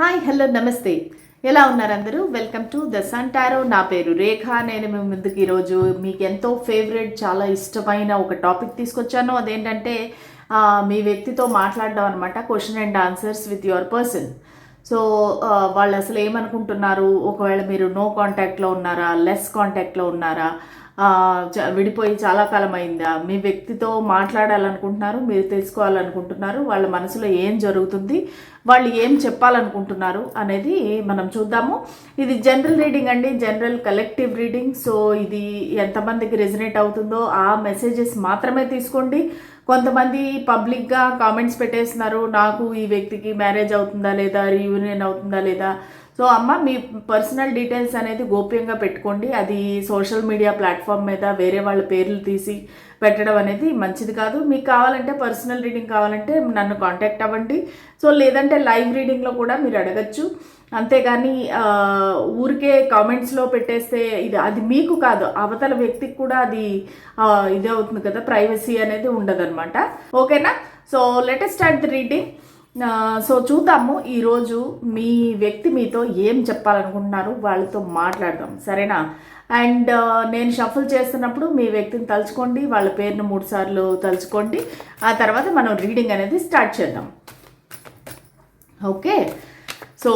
Hi hello నమస్తే. ఎలా ఉన్నారు అందరూ? Welcome to the sun tarot నా పేరు రేఖ. నేను మీ ముందుకు ఈరోజు మీకు ఎంతో ఫేవరెట్ చాలా ఇష్టమైన ఒక టాపిక్ తీసుకొచ్చాను. అదేంటంటే మీ వ్యక్తితో మాట్లాడడం అనమాట question and answers with your person so వాళ్ళు అసలు ఏమనుకుంటున్నారు? ఒకవేళ మీరు నో కాంటాక్ట్లో ఉన్నారా? లెస్ కాంటాక్ట్లో ఉన్నారా? విడిపోయి చాలా కాలం అయిందా మీ వ్యక్తితో మాట్లాడాలనుకుంటున్నారు మీరు తెలుసుకోవాలనుకుంటున్నారు వాళ్ళ మనసులో ఏం జరుగుతుంది వాళ్ళు ఏం చెప్పాలనుకుంటున్నారు అనేది మనం చూద్దాము. ఇది జనరల్ రీడింగ్ అండి జనరల్ కలెక్టివ్ రీడింగ్. సో ఇది ఎంతమందికి రెజినేట్ అవుతుందో ఆ మెసేజెస్ మాత్రమే తీసుకోండి. కొంతమంది పబ్లిక్గా కామెంట్స్ పెట్టేస్తున్నారు నాకు ఈ వ్యక్తికి మ్యారేజ్ అవుతుందా లేదా రీయూనియన్ అవుతుందా లేదా సో అమ్మ మీ పర్సనల్ డీటెయిల్స్ అనేది గోప్యంగా పెట్టుకోండి. అది సోషల్ మీడియా ప్లాట్ఫామ్ మీద వేరే వాళ్ళ పేర్లు తీసి పెట్టడం అనేది మంచిది కాదు. మీకు కావాలంటే పర్సనల్ రీడింగ్ కావాలంటే నన్ను కాంటాక్ట్ అవ్వండి. సో లేదంటే లైవ్ రీడింగ్లో కూడా మీరు అడగచ్చు. అంతేగాని ఊరికే కామెంట్స్లో పెట్టేస్తే ఇది అది మీకు కాదు అవతల వ్యక్తికి కూడా అది ఇది ఇదే అవుతుంది కదా ప్రైవసీ అనేది ఉండదన్నమాట. ఓకేనా so let's start the reading so చూద్దాము ఈరోజు మీ వ్యక్తి మీతో ఏం చెప్పాలనుకుంటున్నారు వాళ్ళతో మాట్లాడదాం. సరేనా? అండ్ నేను షఫుల్ చేస్తున్నప్పుడు మీ వ్యక్తిని తలుచుకోండి వాళ్ళ పేరును మూడుసార్లు తలుచుకోండి. ఆ తర్వాత మనం రీడింగ్ అనేది స్టార్ట్ చేద్దాం. ఓకే? సో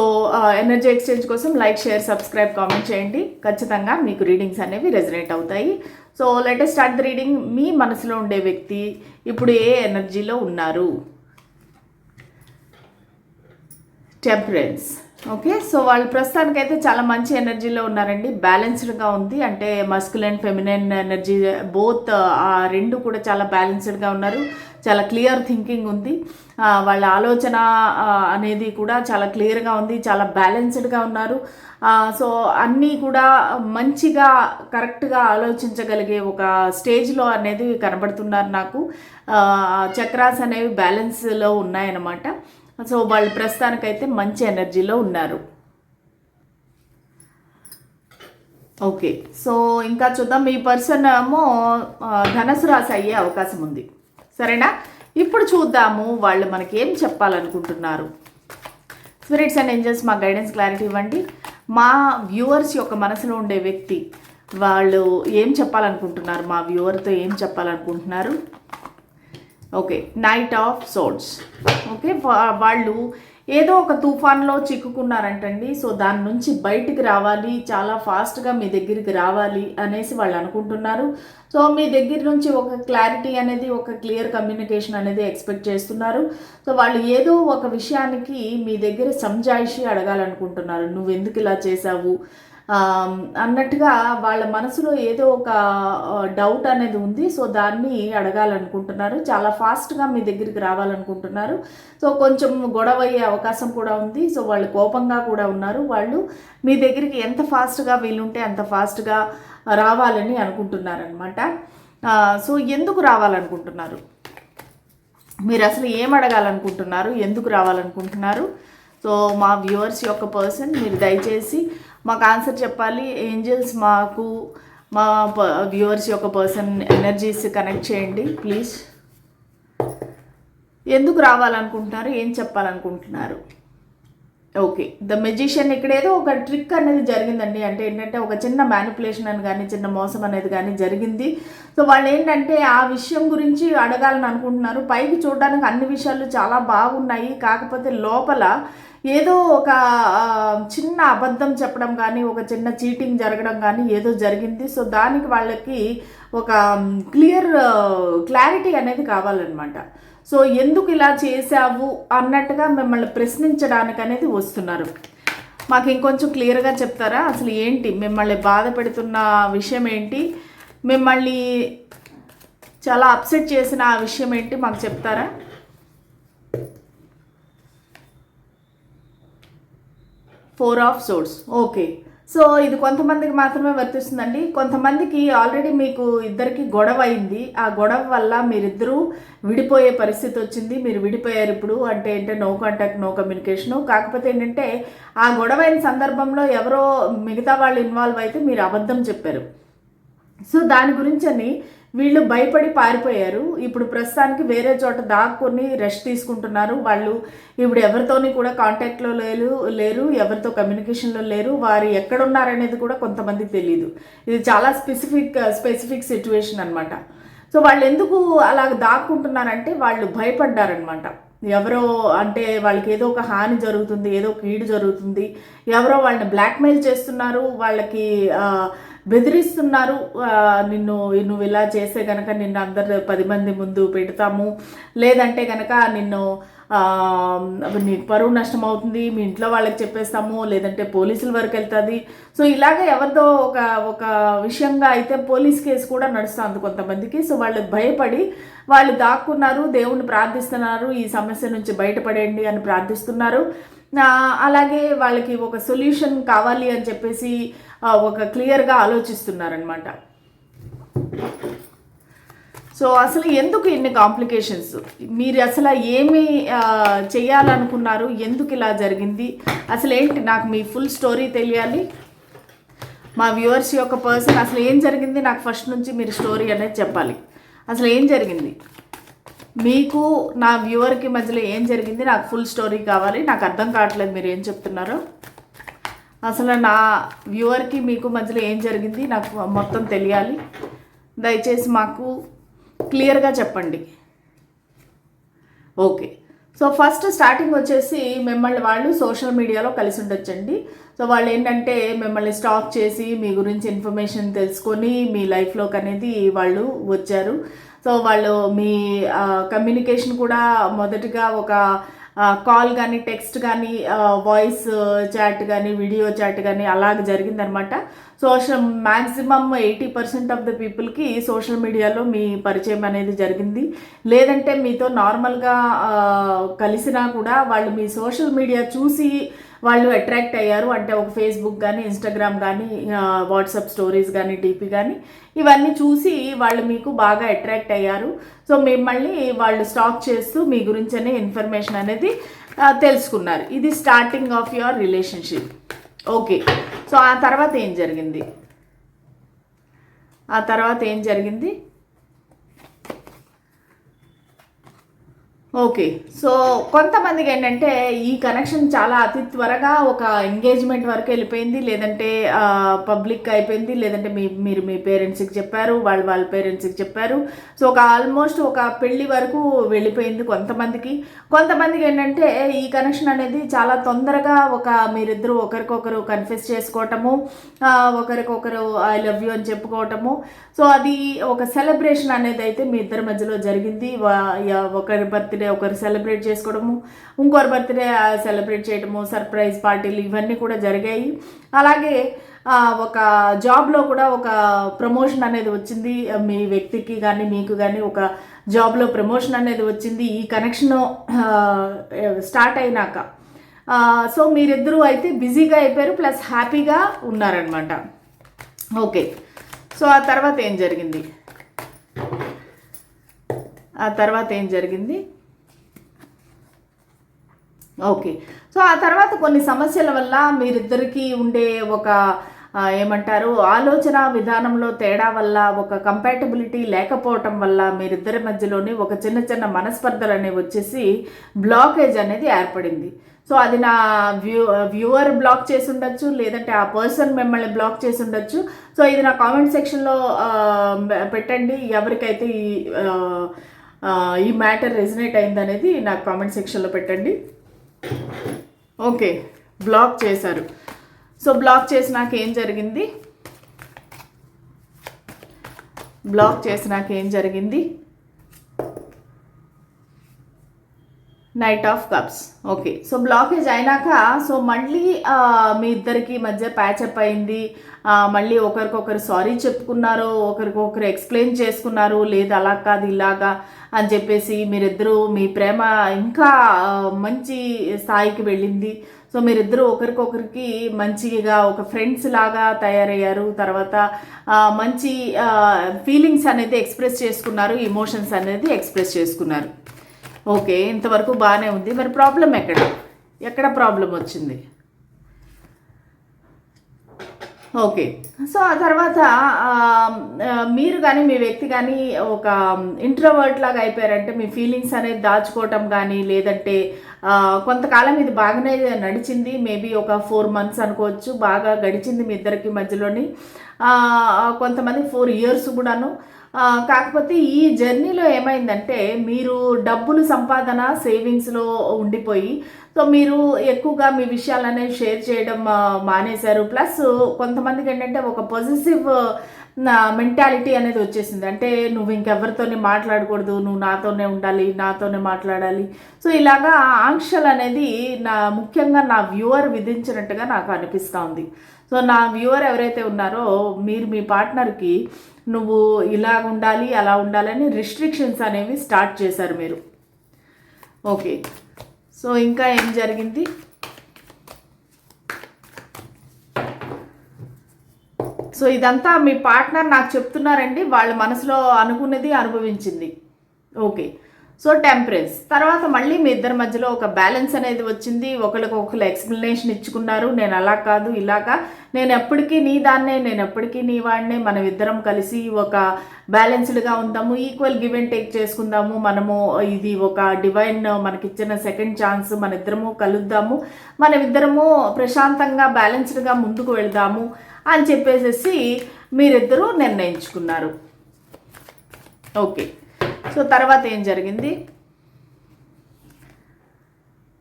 ఎనర్జీ ఎక్స్చేంజ్ కోసం లైక్ షేర్ సబ్స్క్రైబ్ కామెంట్ చేయండి. ఖచ్చితంగా మీకు రీడింగ్స్ అనేవి రెజనేట్ అవుతాయి. So let's start the reading. మీ మనసులో ఉండే వ్యక్తి ఇప్పుడు ఏ ఎనర్జీలో ఉన్నారు? టెంపరెన్స్ ఓకే సో వాళ్ళు ప్రస్తుతానికైతే చాలా మంచి ఎనర్జీలో ఉన్నారండి. బ్యాలెన్స్డ్గా ఉంది. అంటే మస్కులైన్ ఫెమినైన్ ఎనర్జీ బోత్ ఆ రెండు కూడా చాలా బ్యాలెన్స్డ్గా ఉన్నారు. చాలా క్లియర్ థింకింగ్ ఉంది. వాళ్ళ ఆలోచన అనేది కూడా చాలా క్లియర్గా ఉంది. చాలా బ్యాలెన్స్డ్గా ఉన్నారు. సో అన్నీ కూడా మంచిగా కరెక్ట్గా ఆలోచించగలిగే ఒక స్టేజ్లో అనేది కనబడుతున్నారు నాకు. చక్రాస్ అనేవి బ్యాలెన్స్లో ఉన్నాయన్నమాట. సో వాళ్ళు ప్రస్తుతానికైతే మంచి ఎనర్జీలో ఉన్నారు. ఓకే సో ఇంకా చూద్దాం. మీ పర్సన్ ఏమో ధనసు రాశి అయ్యే అవకాశం ఉంది. సరేనా? ఇప్పుడు చూద్దాము వాళ్ళు మనకి ఏం చెప్పాలనుకుంటున్నారు. స్పిరిట్స్ అండ్ ఏంజల్స్ మా గైడెన్స్ క్లారిటీ ఇవ్వండి. మా వ్యూవర్స్ యొక్క మనసులో ఉండే వ్యక్తి వాళ్ళు ఏం చెప్పాలనుకుంటున్నారు? మా వ్యూవర్తో ఏం చెప్పాలనుకుంటున్నారు? Okay knight of swords okay వాళ్ళు ఏదో ఒక తుఫాన్లో చిక్కుకున్నారంటండి. సో దాని నుంచి బయటికి రావాలి చాలా ఫాస్ట్గా మీ దగ్గరికి రావాలి అనేసి వాళ్ళు అనుకుంటున్నారు. సో మీ దగ్గర నుంచి ఒక క్లారిటీ అనేది ఒక క్లియర్ కమ్యూనికేషన్ అనేది ఎక్స్పెక్ట్ చేస్తున్నారు. సో వాళ్ళు ఏదో ఒక విషయానికి మీ దగ్గర సంజాయిషి అడగాలనుకుంటున్నారు. నువ్వు ఎందుకు ఇలా చేసావు అన్నట్టుగా వాళ్ళ మనసులో ఏదో ఒక డౌట్ అనేది ఉంది. సో దాన్ని అడగాలనుకుంటున్నారు. చాలా ఫాస్ట్గా మీ దగ్గరికి రావాలనుకుంటున్నారు. సో కొంచెం గొడవ అయ్యే అవకాశం కూడా ఉంది. సో వాళ్ళు కోపంగా కూడా ఉన్నారు. వాళ్ళు మీ దగ్గరికి ఎంత ఫాస్ట్గా వీలుంటే అంత ఫాస్ట్గా రావాలని అనుకుంటున్నారనమాట సో ఎందుకు రావాలనుకుంటున్నారు? మీరు అసలు ఏం అడగాలనుకుంటున్నారు? ఎందుకు రావాలనుకుంటున్నారు? సో మా వ్యూవర్స్ యొక్క పర్సన్ మీరు దయచేసి మాకు ఆన్సర్ చెప్పాలి. ఏంజల్స్ మాకు మా వ్యూవర్స్ యొక్క పర్సన్ ఎనర్జీస్ కనెక్ట్ చేయండి ప్లీజ్. ఎందుకు రావాలనుకుంటున్నారు? ఏం చెప్పాలనుకుంటున్నారు? ఓకే. ద మెజిషియన్ ఇక్కడ ఏదో ఒక ట్రిక్ అనేది జరిగిందండి. అంటే ఏంటంటే ఒక చిన్న మ్యానిపులేషన్ అని కానీ చిన్న మోసం అనేది కానీ జరిగింది. సో వాళ్ళు ఏంటంటే ఆ విషయం గురించి అడగాలని అనుకుంటున్నారు. పైకి చూడడానికి అన్ని విషయాలు చాలా బాగున్నాయి. కాకపోతే లోపల ఏదో ఒక చిన్న అబద్ధం చెప్పడం కానీ ఒక చిన్న చీటింగ్ జరగడం కానీ ఏదో జరిగింది. సో దానికి వాళ్ళకి ఒక క్లియర్ క్లారిటీ అనేది కావాలన్నమాట. సో ఎందుకు ఇలా చేశావు అన్నట్టుగా మిమ్మల్ని ప్రశ్నించడానికి అనేది వస్తున్నారు. మాకు ఇంకొంచెం క్లియర్గా చెప్తారా? అసలు ఏంటి? మిమ్మల్ని బాధ పెడుతున్న విషయం ఏంటి? మిమ్మల్ని చాలా అప్సెట్ చేసిన ఆ విషయం ఏంటి? మాకు చెప్తారా? Four of swords. Okay. So ఇది కొంతమందికి మాత్రమే వర్తిస్తుందండి. కొంతమందికి ఆల్రెడీ మీకు ఇద్దరికి గొడవ అయింది. ఆ గొడవ వల్ల మీరిద్దరూ విడిపోయే పరిస్థితి వచ్చింది. మీరు విడిపోయారు ఇప్పుడు. అంటే ఏంటంటే నో కాంటాక్ట్ నో కమ్యూనికేషను కాకపోతే ఏంటంటే ఆ గొడవ అయిన సందర్భంలో ఎవరో మిగతా వాళ్ళు ఇన్వాల్వ్ అయితే మీరు అబద్ధం చెప్పారు. సో దాని గురించి అని వీళ్ళు భయపడి పారిపోయారు. ఇప్పుడు ప్రస్తుతానికి వేరే చోట దాక్కుని రెస్ట్ తీసుకుంటున్నారు. వాళ్ళు ఇప్పుడు ఎవరితోని కూడా కాంటాక్ట్లో లేరు లేరు ఎవరితో కమ్యూనికేషన్లో లేరు. వారు ఎక్కడున్నారనేది కూడా కొంతమందికి తెలియదు ఇది చాలా స్పెసిఫిక్ స్పెసిఫిక్ సిచ్యువేషన్ అనమాట సో వాళ్ళు ఎందుకు అలా దాక్కుంటున్నారంటే వాళ్ళు భయపడ్డారనమాట ఎవరో అంటే వాళ్ళకి ఏదో ఒక హాని జరుగుతుంది ఏదో ఒక కీడు జరుగుతుంది. ఎవరో వాళ్ళని బ్లాక్మెయిల్ చేస్తున్నారు. వాళ్ళకి uh, బెదిరిస్తున్నారు. నిన్ను నువ్వు ఇలా చేస్తే కనుక నిన్ను అందరు పది మంది ముందు పెడతాము. లేదంటే కనుక నిన్ను నీకు పరువు నష్టం అవుతుంది మీ ఇంట్లో వాళ్ళకి చెప్పేస్తాము లేదంటే పోలీసుల వరకు వెళ్తుంది. సో ఇలాగ ఎవరిదో ఒక ఒక విషయంగా అయితే పోలీస్ కేసు కూడా నడుస్తుంది కొంతమందికి. సో వాళ్ళు భయపడి వాళ్ళు దాక్కున్నారు దేవుణ్ణి ప్రార్థిస్తున్నారు ఈ సమస్య నుంచి బయటపడండి అని ప్రార్థిస్తున్నారు. అలాగే వాళ్ళకి ఒక సొల్యూషన్ కావాలి అని చెప్పేసి ఒక క్లియర్గా ఆలోచిస్తున్నారనమాట సో అసలు ఎందుకు ఇన్ని కాంప్లికేషన్స్ మీరు అసలు ఏమి చేయాలనుకున్నారు ఎందుకు ఇలా జరిగింది? అసలు ఏంటి నాకు మీ ఫుల్ స్టోరీ తెలియాలి? మా వ్యూవర్స్ యొక్క పర్సన్ అసలు ఏం జరిగింది? నాకు ఫస్ట్ నుంచి మీరు స్టోరీ అనేది చెప్పాలి. అసలు ఏం జరిగింది? మీకు నా వ్యూవర్కి మధ్యలో ఏం జరిగింది? నాకు ఫుల్ స్టోరీ కావాలి. నాకు అర్థం కావట్లేదు మీరు ఏం చెప్తున్నారో. అసలు నా వ్యూవర్కి మీకు మధ్యలో ఏం జరిగింది నాకు మొత్తం తెలియాలి. దయచేసి మాకు క్లియర్గా చెప్పండి. ఓకే. సో ఫస్ట్ స్టార్టింగ్ వచ్చేసి మిమ్మల్ని వాళ్ళు సోషల్ మీడియాలో కలిసి ఉండొచ్చండి. సో వాళ్ళు ఏంటంటే మిమ్మల్ని స్టాక్ చేసి మీ గురించి ఇన్ఫర్మేషన్ తెలుసుకొని మీ లైఫ్లోకి అనేది వాళ్ళు వచ్చారు. సో వాళ్ళు మీ కమ్యూనికేషన్ కూడా మొదటగా ఒక కాల్ కానీ టెక్స్ట్ కానీ వాయిస్ చాట్ కానీ వీడియో చాట్ కానీ అలాగ జరిగిందనమాట. Social maximum eighty percent of the పీపుల్కి సోషల్ మీడియాలో మీ పరిచయం అనేది జరిగింది. లేదంటే మీతో నార్మల్గా కలిసినా కూడా వాళ్ళు మీ సోషల్ మీడియా చూసి వాళ్ళు అట్రాక్ట్ అయ్యారు. అంటే ఒక ఫేస్బుక్ కానీ ఇన్స్టాగ్రామ్ కానీ వాట్సాప్ స్టోరీస్ కానీ డీపీ కానీ ఇవన్నీ చూసి వాళ్ళు మీకు బాగా అట్రాక్ట్ అయ్యారు. సో మిమ్మల్ని వాళ్ళు స్టాక్ చేస్తూ మీ గురించనే ఇన్ఫర్మేషన్ అనేది తెలుసుకున్నారు. ఇది starting of your relationship okay so ఆ తర్వాత ఏం జరిగింది? ఆ తర్వాత ఏం జరిగింది? ఓకే. సో కొంతమందికి ఏంటంటే ఈ కనెక్షన్ చాలా అతి త్వరగా ఒక ఎంగేజ్మెంట్ వరకు వెళ్ళిపోయింది. లేదంటే పబ్లిక్ అయిపోయింది. లేదంటే మీ మీరు మీ పేరెంట్స్కి చెప్పారు. వాళ్ళు వాళ్ళ పేరెంట్స్కి చెప్పారు. సో ఒక ఆల్మోస్ట్ ఒక పెళ్ళి వరకు వెళ్ళిపోయింది కొంతమందికి. కొంతమందికి ఏంటంటే ఈ కనెక్షన్ అనేది చాలా తొందరగా ఒక మీరిద్దరూ ఒకరికొకరు కన్ఫెస్ చేసుకోవటము ఒకరికొకరు ఐ లవ్ యూ అని చెప్పుకోవటము. సో అది ఒక సెలబ్రేషన్ అనేది అయితే మీ ఇద్దరి మధ్యలో జరిగింది. ఒకరి బర్త్డే ఒకరు సెలబ్రేట్ చేసుకోవడము ఇంకొకరి బర్త్డే సెలబ్రేట్ చేయడము సర్ప్రైజ్ పార్టీలు ఇవన్నీ కూడా జరిగాయి. అలాగే ఒక జాబ్లో కూడా ఒక ప్రమోషన్ అనేది వచ్చింది. మీ వ్యక్తికి కానీ మీకు కానీ ఒక జాబ్లో ప్రమోషన్ అనేది వచ్చింది. ఈ కనెక్షన్ స్టార్ట్ అయినాక. సో మీరిద్దరూ అయితే బిజీగా అయిపోయారు ప్లస్ హ్యాపీగా ఉన్నారనమాట ఓకే. సో ఆ తర్వాత ఏం జరిగింది? ఆ తర్వాత ఏం జరిగింది? ఓకే. సో ఆ తర్వాత కొన్ని సమస్యల వల్ల మీరిద్దరికీ ఉండే ఒక ఏమంటారు ఆలోచన విధానంలో తేడా వల్ల ఒక కంపాటబిలిటీ లేకపోవటం వల్ల మీరిద్దరి మధ్యలోని ఒక చిన్న చిన్న మనస్పర్ధలు అనేవి వచ్చేసి బ్లాకేజ్ అనేది ఏర్పడింది. సో అది నా వ్యూ వ్యూవర్ బ్లాక్ చేసి ఉండొచ్చు లేదంటే ఆ పర్సన్ మిమ్మల్ని బ్లాక్ చేసి ఉండొచ్చు. సో ఇది నా కామెంట్ సెక్షన్లో పెట్టండి. ఎవరికైతే ఈ ఈ మ్యాటర్ రెజినేట్ అయిందనేది నాకు కామెంట్ సెక్షన్లో పెట్టండి. ఓకే బ్లాక్ చేశారు. సో బ్లాక్ చేసినాక ఏం జరిగింది? బ్లాక్ చేసినాక ఏం జరిగింది? Knight of cups okay so blockage అయినాక సో మళ్ళీ మీ ఇద్దరికి మధ్య ప్యాచప్ అయింది. మళ్ళీ ఒకరికొకరు సారీ చెప్పుకున్నారు ఒకరికొకరు ఎక్స్ప్లెయిన్ చేసుకున్నారు లేదు అలా కాదు ఇలాగా అని చెప్పేసి మీరిద్దరూ మీ ప్రేమ ఇంకా మంచి స్థాయికి వెళ్ళింది. సో మీరిద్దరూ ఒకరికొకరికి మంచిగా ఒక ఫ్రెండ్స్ లాగా తయారయ్యారు. తర్వాత మంచి ఫీలింగ్స్ అనేది ఎక్స్ప్రెస్ చేసుకున్నారు ఇమోషన్స్ అనేది ఎక్స్ప్రెస్ చేసుకున్నారు. ఓకే ఇంతవరకు బాగానే ఉంది. మరి ప్రాబ్లం ఎక్కడ? ఎక్కడ ప్రాబ్లం వచ్చింది? ఓకే. సో ఆ తర్వాత మీరు కానీ మీ వ్యక్తి కానీ ఒక ఇంట్రోవర్ట్ లాగా అయిపోయారంటే మీ ఫీలింగ్స్ అనేది దాచుకోవటం కానీ లేదంటే కొంతకాలం ఇది బాగానే నడిచింది. మేబీ ఒక ఫోర్ మంత్స్ అనుకోవచ్చు. బాగా గడిచింది మీ ఇద్దరికి మధ్యలోని. కొంతమంది ఫోర్ ఇయర్స్ కూడాను. కాకపోతే ఈ జర్నీలో ఏమైందంటే మీరు డబ్బులు సంపాదన సేవింగ్స్లో ఉండిపోయి సో మీరు ఎక్కువగా మీ విషయాలనే షేర్ చేయడం మానేశారు. ప్లస్ కొంతమందికి ఏంటంటే ఒక పాజిటివ్ నా మెంటాలిటీ అనేది వచ్చేసింది. అంటే నువ్వు ఇంకెవరితోనే మాట్లాడకూడదు నువ్వు నాతోనే ఉండాలి నాతోనే మాట్లాడాలి. సో ఇలాగా ఆంక్షలు అనేది నా ముఖ్యంగా నా వ్యూవర్ విధించినట్టుగా నాకు అనిపిస్తూ ఉంది. సో నా వ్యూవర్ ఎవరైతే ఉన్నారో మీరు మీ పార్ట్నర్కి నువ్వు ఇలా ఉండాలి అలా ఉండాలని రిస్ట్రిక్షన్స్ అనేవి స్టార్ట్ చేశారు మీరు. ఓకే. సో ఇంకా ఏం జరిగింది? సో ఇదంతా మీ పార్ట్నర్ నాకు చెప్తున్నారండి. వాళ్ళ మనసులో అనుకున్నది అనుభవించింది. ఓకే. So temperance. తర్వాత మళ్ళీ మీ ఇద్దరి మధ్యలో ఒక బ్యాలెన్స్ అనేది వచ్చింది. ఒకరికి ఒకరు ఎక్స్ప్లెనేషన్ ఇచ్చుకున్నారు. నేను అలా కాదు ఇలాగా. నేను ఎప్పటికీ నీ దాన్నే నేను ఎప్పటికీ నీ వాడినే. మనం ఇద్దరం కలిసి ఒక బ్యాలెన్స్డ్గా ఉందాము. ఈక్వల్ గివ్ అండ్ టేక్ చేసుకుందాము. మనము ఇది ఒక డివైన్ మనకిచ్చిన సెకండ్ ఛాన్స్. మన ఇద్దరము కలుద్దాము. మనమిద్దరము ప్రశాంతంగా బ్యాలెన్స్డ్గా ముందుకు వెళ్దాము. అని చెప్పేసేసి మీరిద్దరూ నిర్ణయించుకున్నారు. ఓకే. సో తర్వాత ఏం జరిగింది?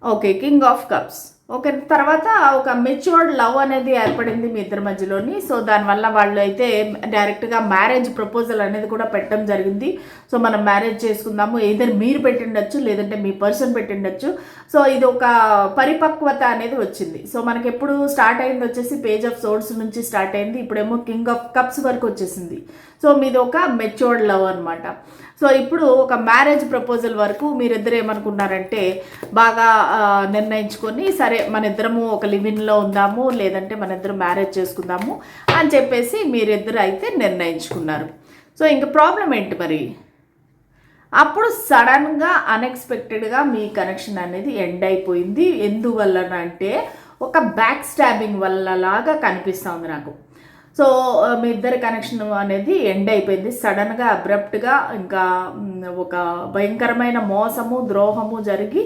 Okay king of cups. Okay తర్వాత ఒక మెచ్యూర్డ్ లవ్ అనేది ఏర్పడింది మీ ఇద్దరి మధ్యలోని. సో దానివల్ల వాళ్ళు అయితే డైరెక్ట్గా మ్యారేజ్ ప్రపోజల్ అనేది కూడా పెట్టడం జరిగింది. సో మనం మ్యారేజ్ చేసుకుందాము. ఏదైనా మీరు పెట్టిండొచ్చు లేదంటే మీ పర్సన్ పెట్టిండొచ్చు. సో ఇది ఒక పరిపక్వత అనేది వచ్చింది. సో మనకి ఎప్పుడు స్టార్ట్ అయింది వచ్చేసి పేజ్ ఆఫ్ సోర్స్ నుంచి స్టార్ట్ అయింది. ఇప్పుడేమో కింగ్ ఆఫ్ కప్స్ వరకు వచ్చేసింది. సో మీది ఒక మెచ్యూర్డ్ లవ్ అనమాట సో ఇప్పుడు ఒక మ్యారేజ్ ప్రపోజల్ వరకు మీరిద్దరు ఏమనుకున్నారంటే బాగా నిర్ణయించుకొని సరే మన ఇద్దరము ఒక లివిన్లో ఉందాము లేదంటే మన ఇద్దరు మ్యారేజ్ చేసుకుందాము అని చెప్పేసి మీరిద్దరు అయితే నిర్ణయించుకున్నారు. సో ఇంకా ప్రాబ్లం ఏంటి మరి? అప్పుడు సడన్గా అన్ఎక్స్పెక్టెడ్గా మీ కనెక్షన్ అనేది ఎండ్ అయిపోయింది. ఎందువల్లనంటే అంటే ఒక బ్యాక్ స్టాబింగ్ వల్ల లాగా కనిపిస్తుంది నాకు. సో మీ ఇద్దరి కనెక్షన్ అనేది ఎండ్ అయిపోయింది. సడన్గా అబ్రప్ట్గా ఇంకా ఒక భయంకరమైన మోసము ద్రోహము జరిగి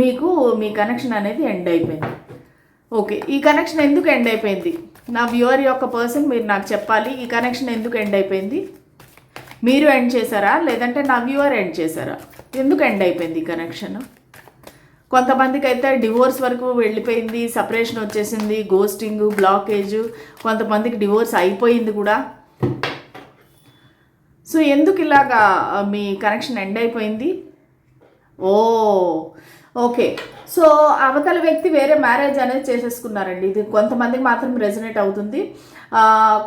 మీకు మీ కనెక్షన్ అనేది ఎండ్ అయిపోయింది. ఓకే ఈ కనెక్షన్ ఎందుకు ఎండ్ అయిపోయింది? నా వ్యూవర్ యొక్క పర్సన్ మీరు నాకు చెప్పాలి ఈ కనెక్షన్ ఎందుకు ఎండ్ అయిపోయింది? మీరు ఎండ్ చేశారా? లేదంటే నా వ్యూవర్ ఎండ్ చేశారా? ఎందుకు ఎండ్ అయిపోయింది ఈ కనెక్షన్ కొంతమందికి అయితే డివోర్స్ వరకు వెళ్ళిపోయింది సపరేషన్ వచ్చేసింది గోస్టింగ్ బ్లాకేజ్ కొంతమందికి డివోర్స్ అయిపోయింది కూడా. సో ఎందుకు ఇలాగా మీ కనెక్షన్ ఎండ్ అయిపోయింది? ఓ ఓకే. సో అవతల వ్యక్తి వేరే మ్యారేజ్ అనేది చేసేసుకున్నారండి. ఇది కొంతమందికి మాత్రం రెజనేట్ అవుతుంది.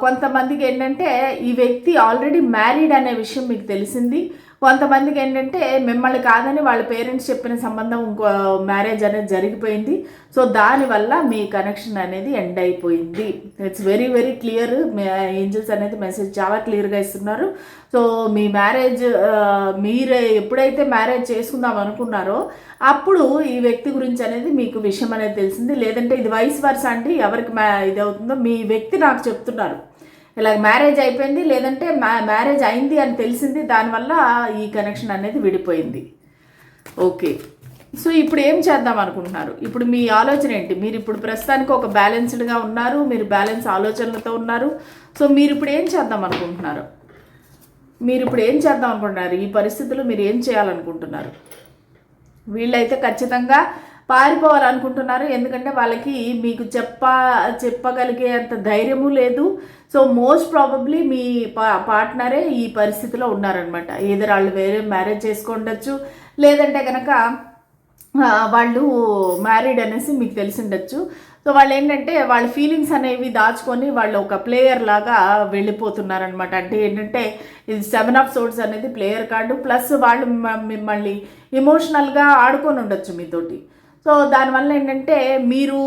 కొంతమందికి ఏంటంటే ఈ వ్యక్తి ఆల్రెడీ మ్యారీడ్ అనే విషయం మీకు తెలిసింది. కొంతమందికి ఏంటంటే మిమ్మల్ని కాదని వాళ్ళ పేరెంట్స్ చెప్పిన సంబంధం ఇంకో మ్యారేజ్ అనేది జరిగిపోయింది. సో దానివల్ల మీ కనెక్షన్ అనేది ఎండ్ అయిపోయింది. It's very very clear angels అనేది మెసేజ్ చాలా క్లియర్గా ఇస్తున్నారు. సో మీ మ్యారేజ్ మీరు ఎప్పుడైతే మ్యారేజ్ చేసుకుందాం అనుకున్నారో అప్పుడు ఈ వ్యక్తి గురించి అనేది మీకు విషయం అనేది తెలిసింది. లేదంటే ఇది వయసు వరుస అంటే ఎవరికి మ్యా ఇది అవుతుందో మీ వ్యక్తి నాకు చెప్తున్నారు. ఇలా మ్యారేజ్ అయిపోయింది లేదంటే మ్యా మ్యారేజ్ అయింది అని తెలిసింది దానివల్ల ఈ కనెక్షన్ అనేది విడిపోయింది. ఓకే. సో ఇప్పుడు ఏం చేద్దాం అనుకుంటున్నారు? ఇప్పుడు మీ ఆలోచన ఏంటి? మీరు ఇప్పుడు ప్రస్తుతానికి ఒక బ్యాలెన్స్డ్గా ఉన్నారు మీరు బ్యాలెన్స్ ఆలోచనలతో ఉన్నారు. సో మీరు ఇప్పుడు ఏం చేద్దాం అనుకుంటున్నారు? మీరు ఇప్పుడు ఏం చేద్దాం అనుకుంటున్నారు? ఈ పరిస్థితుల్లో మీరు ఏం చేయాలనుకుంటున్నారు? వీళ్ళైతే ఖచ్చితంగా పారిపోవాలనుకుంటున్నారు. ఎందుకంటే వాళ్ళకి మీకు చెప్ప చెప్పగలిగే అంత ధైర్యము లేదు. సో మోస్ట్ ప్రాబబ్లీ మీ పా పార్ట్నరే ఈ పరిస్థితిలో ఉన్నారనమాట ఏదో వాళ్ళు వేరే మ్యారేజ్ చేసుకుండొచ్చు. లేదంటే కనుక వాళ్ళు మ్యారీడ్ అనేసి మీకు తెలిసిండొచ్చు. సో వాళ్ళు ఏంటంటే వాళ్ళ ఫీలింగ్స్ అనేవి దాచుకొని వాళ్ళు ఒక ప్లేయర్ లాగా వెళ్ళిపోతున్నారనమాట అంటే ఏంటంటే ఇది సెవెన్ ఆఫ్ సోర్స్ అనేది ప్లేయర్ కార్డు. ప్లస్ వాళ్ళు మిమ్మల్ని ఇమోషనల్గా ఆడుకొని ఉండొచ్చు మీతోటి. సో దానివల్ల ఏంటంటే మీరు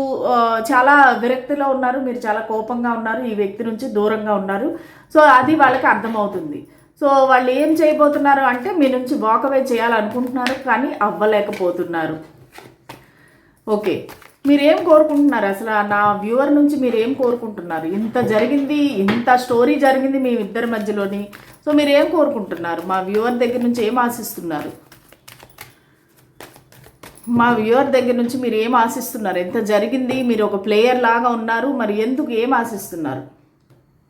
చాలా విరక్తిలో ఉన్నారు మీరు చాలా కోపంగా ఉన్నారు ఈ వ్యక్తి నుంచి దూరంగా ఉన్నారు. సో అది వాళ్ళకి అర్థమవుతుంది. సో వాళ్ళు ఏం చేయబోతున్నారు అంటే మీ నుంచి వాకవే చేయాలనుకుంటున్నారు కానీ అవ్వలేకపోతున్నారు. ఓకే. మీరేం కోరుకుంటున్నారు? అసలు నా వ్యూవర్ నుంచి మీరు ఏం కోరుకుంటున్నారు? ఇంత జరిగింది ఇంత స్టోరీ జరిగింది మీ ఇద్దరి మధ్యలోని. సో మీరు ఏం కోరుకుంటున్నారు? మా వ్యూవర్ దగ్గర నుంచి ఏం ఆశిస్తున్నారు? మా వ్యూవర్ దగ్గర నుంచి మీరు ఏం ఆశిస్తున్నారు? ఎంత జరిగింది? మీరు ఒక ప్లేయర్ లాగా ఉన్నారు మరి ఎందుకు ఏం ఆశిస్తున్నారు?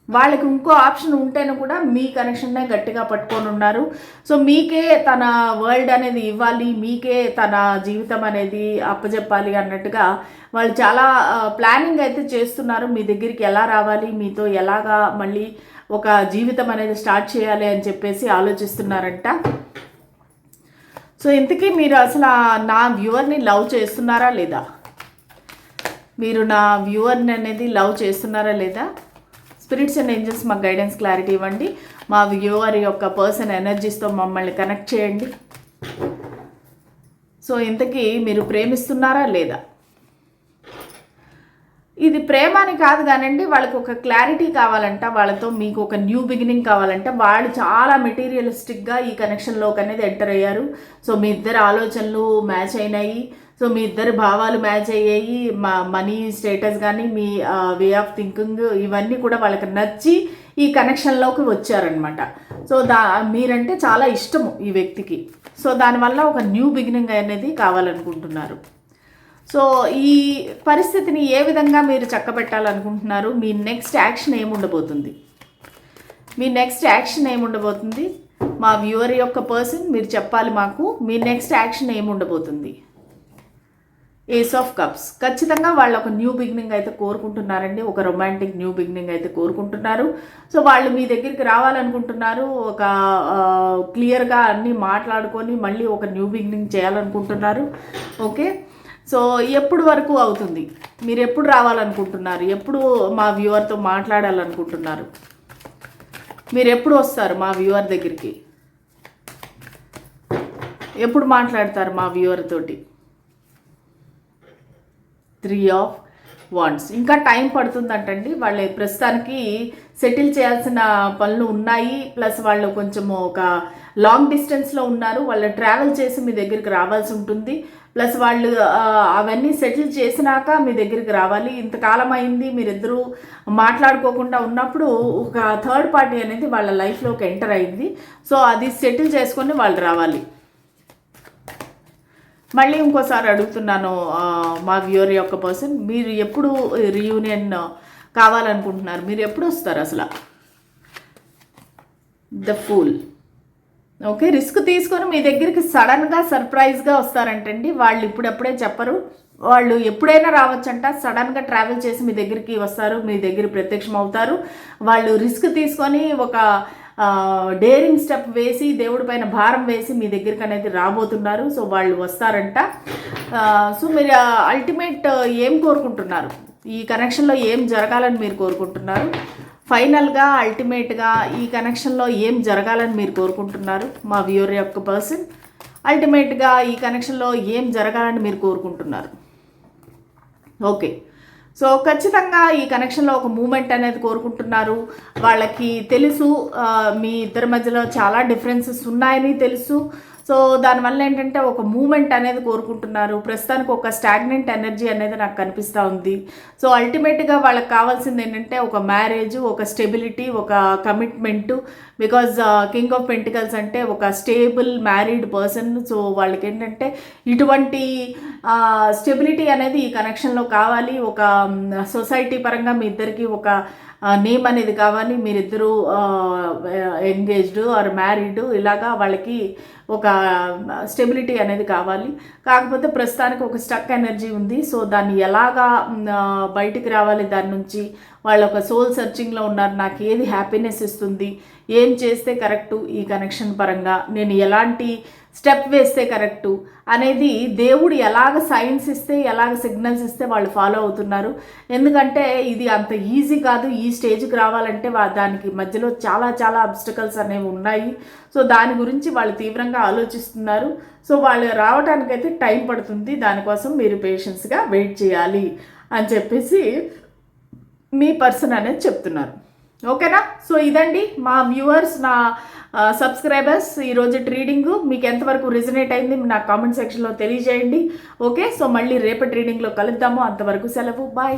వాళ్ళకి ఇంకో ఆప్షన్ ఉంటేనే కూడా మీ కనెక్షన్నే గట్టిగా పట్టుకొని ఉన్నారు. సో మీకే తన వరల్డ్ అనేది ఇవ్వాలి మీకే తన జీవితం అనేది అప్పజెప్పాలి అన్నట్టుగా వాళ్ళు చాలా ప్లానింగ్ అయితే చేస్తున్నారు. మీ దగ్గరికి ఎలా రావాలి? మీతో ఎలాగా మళ్ళీ ఒక జీవితం అనేది స్టార్ట్ చేయాలి అని చెప్పేసి ఆలోచిస్తున్నారంట. సో ఇంతకీ మీరు అసలు నా వ్యూవర్ని లవ్ చేస్తున్నారా లేదా? మీరు నా వ్యూవర్ని అనేది లవ్ చేస్తున్నారా లేదా? స్పిరిట్స్ అండ్ ఏంజల్స్ మాకు గైడెన్స్ క్లారిటీ ఇవ్వండి. మా వ్యూవర్ యొక్క పర్సన్ ఎనర్జీస్తో మమ్మల్ని కనెక్ట్ చేయండి. సో ఇంతకీ మీరు ప్రేమిస్తున్నారా లేదా? ఇది ప్రేమ అని కాదు కానండి వాళ్ళకి ఒక క్లారిటీ కావాలంట వాళ్ళతో మీకు ఒక న్యూ బిగినింగ్ కావాలంటే. వాళ్ళు చాలా మెటీరియలిస్టిక్గా ఈ కనెక్షన్లోకి అనేది ఎంటర్ అయ్యారు. సో మీ ఇద్దరు ఆలోచనలు మ్యాచ్ అయినాయి. సో మీ ఇద్దరు భావాలు మ్యాచ్ అయ్యాయి. మా మనీ స్టేటస్ కానీ మీ వే ఆఫ్ థింకింగ్ ఇవన్నీ కూడా వాళ్ళకి నచ్చి ఈ కనెక్షన్లోకి వచ్చారనమాట సో దా మీరంటే చాలా ఇష్టము ఈ వ్యక్తికి. సో దానివల్ల ఒక న్యూ బిగినింగ్ అనేది కావాలనుకుంటున్నారు. సో ఈ పరిస్థితిని ఏ విధంగా మీరు చక్కబెట్టాలనుకుంటున్నారు? మీ నెక్స్ట్ యాక్షన్ ఏముండబోతుంది? మీ నెక్స్ట్ యాక్షన్ ఏముండబోతుంది? మా వ్యూవర్ యొక్క పర్సన్ మీరు చెప్పాలి మాకు మీ నెక్స్ట్ యాక్షన్ ఏముండబోతుంది? ఏస్ ఆఫ్ కప్స్ ఖచ్చితంగా వాళ్ళు ఒక న్యూ బిగినింగ్ అయితే కోరుకుంటున్నారండి. ఒక రొమాంటిక్ న్యూ బిగినింగ్ అయితే కోరుకుంటున్నారు. సో వాళ్ళు మీ దగ్గరికి రావాలనుకుంటున్నారు. ఒక క్లియర్గా అన్నీ మాట్లాడుకొని మళ్ళీ ఒక న్యూ బిగినింగ్ చేయాలనుకుంటున్నారు. ఓకే సో ఎప్పుడు వరకు అవుతుంది? మీరు ఎప్పుడు రావాలనుకుంటున్నారు? ఎప్పుడు మా వ్యూవర్తో మాట్లాడాలనుకుంటున్నారు? మీరు ఎప్పుడు వస్తారు మా వ్యూవర్ దగ్గరికి? ఎప్పుడు మాట్లాడతారు మా వ్యూవర్ తోటి? Three of wands. ఇంకా టైం పడుతుందంటండి. వాళ్ళు ప్రస్తుతానికి సెటిల్ చేయాల్సిన పనులు ఉన్నాయి. ప్లస్ వాళ్ళు కొంచెం ఒక లాంగ్ డిస్టెన్స్లో ఉన్నారు. వాళ్ళు ట్రావెల్ చేసి మీ దగ్గరికి రావాల్సి ఉంటుంది. ప్లస్ వాళ్ళు అవన్నీ సెటిల్ చేసినాక మీ దగ్గరికి రావాలి. ఇంతకాలం అయింది మీరిద్దరూ మాట్లాడుకోకుండా ఉన్నప్పుడు ఒక థర్డ్ పార్టీ అనేది వాళ్ళ లైఫ్లోకి ఎంటర్ అయింది. సో అది సెటిల్ చేసుకొని వాళ్ళు రావాలి. మళ్ళీ ఇంకోసారి అడుగుతున్నాను మా వ్యూర్ యొక్క పర్సన్ మీరు ఎప్పుడు రీయూనియన్ కావాలనుకుంటున్నారు? మీరు ఎప్పుడు వస్తారు అసలు? ద ఫూల్ ఓకే రిస్క్ తీసుకొని మీ దగ్గరికి సడన్గా సర్ప్రైజ్గా వస్తారంటండి. వాళ్ళు ఇప్పుడప్పుడే చెప్పరు. వాళ్ళు ఎప్పుడైనా రావచ్చంట. సడన్గా ట్రావెల్ చేసి మీ దగ్గరికి వస్తారు. మీ దగ్గర ప్రత్యక్షం అవుతారు. వాళ్ళు రిస్క్ తీసుకొని ఒక డేరింగ్ స్టెప్ వేసి దేవుడి పైన భారం వేసి మీ దగ్గరికి అనేది రాబోతున్నారు. సో వాళ్ళు వస్తారంట. సో మీరు అల్టిమేట్ ఏం కోరుకుంటున్నారు? ఈ కనెక్షన్లో ఏం జరగాలని మీరు కోరుకుంటున్నారు? ఫైనల్గా అల్టిమేట్గా ఈ కనెక్షన్లో ఏం జరగాలని మీరు కోరుకుంటున్నారు? మా వ్యూర్ యొక్క పర్సన్ అల్టిమేట్గా ఈ కనెక్షన్లో ఏం జరగాలని మీరు కోరుకుంటున్నారు? ఓకే. సో ఖచ్చితంగా ఈ కనెక్షన్లో ఒక మూమెంట్ అనేది కోరుకుంటున్నారు. వాళ్ళకి తెలుసు మీ ఇద్దరి మధ్యలో చాలా డిఫరెన్సెస్ ఉన్నాయని తెలుసు. సో దానివల్ల ఏంటంటే ఒక మూమెంట్ అనేది కోరుకుంటున్నారు. ప్రస్తుతానికి ఒక స్టాగ్నెంట్ ఎనర్జీ అనేది నాకు కనిపిస్తూ ఉంది. సో అల్టిమేట్గా వాళ్ళకి కావాల్సింది ఏంటంటే ఒక మ్యారేజ్ ఒక స్టెబిలిటీ ఒక commitment because king of pentacles అంటే ఒక స్టేబుల్ మ్యారీడ్ పర్సన్. సో వాళ్ళకి ఏంటంటే ఇటువంటి స్టెబిలిటీ అనేది ఈ కనెక్షన్లో కావాలి. ఒక సొసైటీ పరంగా మీ ఇద్దరికి ఒక నేమ్ అనేది కావాలి. మీరిద్దరూ ఎంగేజ్డ్ ఆర్ మ్యారీడ్. ఇలాగా వాళ్ళకి ఒక స్టెబిలిటీ అనేది కావాలి. కాకపోతే ప్రస్తుతానికి ఒక స్టక్ ఎనర్జీ ఉంది. సో దాన్ని ఎలాగా బయటికి రావాలి దాని నుంచి? వాళ్ళు ఒక సోల్ సర్చింగ్లో ఉన్నారు. నాకు ఏది హ్యాపీనెస్ ఇస్తుంది? ఏం చేస్తే కరెక్టు ఈ కనెక్షన్ పరంగా? నేను ఎలాంటి స్టెప్ వేస్తే కరెక్టు అనేది దేవుడు ఎలాగ సైన్స్ ఇస్తే ఎలాగ సిగ్నల్స్ ఇస్తే వాళ్ళు ఫాలో అవుతున్నారు. ఎందుకంటే ఇది అంత ఈజీ కాదు. ఈ స్టేజ్కి రావాలంటే దానికి మధ్యలో చాలా చాలా అబ్స్టకల్స్ అనేవి ఉన్నాయి. సో దాని గురించి వాళ్ళు తీవ్రంగా ఆలోచిస్తున్నారు. సో వాళ్ళు రావడానికైతే టైం పడుతుంది. దానికోసం మీరు పేషెన్స్గా వెయిట్ చేయాలి అని చెప్పేసి మీ పర్సన్ అనేది చెప్తున్నారు. ఓకేనా? సో ఇదండి మా వ్యూవర్స్ నా సబ్స్క్రైబర్స్ ఈరోజు రీడింగ్ మీకు ఎంతవరకు రిజనేట్ అయింది నా కామెంట్ సెక్షన్లో తెలియజేయండి. ఓకే? సో మళ్ళీ రేపటి రీడింగ్లో కలుద్దాము. అంతవరకు సెలవు. బాయ్.